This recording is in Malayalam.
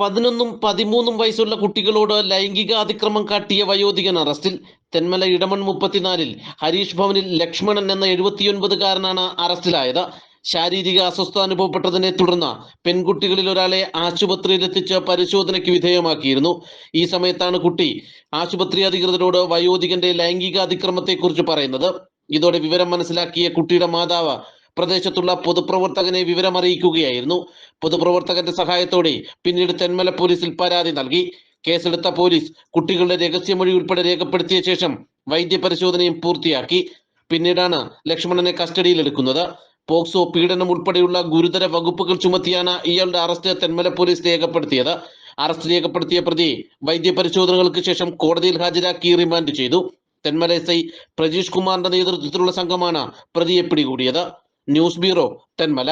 പതിനൊന്നും പതിമൂന്നും വയസ്സുള്ള കുട്ടികളോട് ലൈംഗിക അതിക്രമം കാട്ടിയ വയോധികൻ അറസ്റ്റിൽ. തെന്മല ഇടമൺ മുപ്പത്തിനാലിൽ ഹരീഷ് ഭവനിൽ ലക്ഷ്മണൻ എന്ന എഴുപത്തിയൊൻപതുകാരനാണ് അറസ്റ്റിലായത്. ശാരീരിക അസ്വസ്ഥത അനുഭവപ്പെട്ടതിനെ തുടർന്ന് പെൺകുട്ടികളിൽ ഒരാളെ ആശുപത്രിയിലെത്തിച്ച് പരിശോധനയ്ക്ക് വിധേയമാക്കിയിരുന്നു. ഈ സമയത്താണ് കുട്ടി ആശുപത്രി അധികൃതരോട് വയോധികന്റെ ലൈംഗിക അതിക്രമത്തെക്കുറിച്ച് പറയുന്നത്. ഇതോടെ വിവരം മനസ്സിലാക്കിയ കുട്ടിയുടെ മാതാവ് പ്രദേശത്തുള്ള പൊതുപ്രവർത്തകനെ വിവരമറിയിക്കുകയായിരുന്നു. പൊതുപ്രവർത്തകന്റെ സഹായത്തോടെ പിന്നീട് തെന്മല പോലീസിൽ പരാതി നൽകി. കേസെടുത്ത പോലീസ് കുട്ടികളുടെ രഹസ്യമൊഴി ഉൾപ്പെടെ രേഖപ്പെടുത്തിയ ശേഷം വൈദ്യപരിശോധനയും പൂർത്തിയാക്കി. പിന്നീടാണ് ലക്ഷ്മണനെ കസ്റ്റഡിയിലെടുക്കുന്നത്. പോക്സോ പീഡനം ഉൾപ്പെടെയുള്ള ഗുരുതര വകുപ്പുകൾ ചുമത്തിയാണ് ഇയാളുടെ അറസ്റ്റ് തെന്മല പോലീസ് രേഖപ്പെടുത്തിയത്. അറസ്റ്റ് രേഖപ്പെടുത്തിയ പ്രതി വൈദ്യപരിശോധനകൾക്ക് ശേഷം കോടതിയിൽ ഹാജരാക്കി റിമാൻഡ് ചെയ്തു. തെന്മല എസ് ഐ പ്രജീഷ് കുമാറിന്റെ നേതൃത്വത്തിലുള്ള സംഘമാണ് പ്രതിയെ പിടികൂടിയത്. News bureau Thenmala.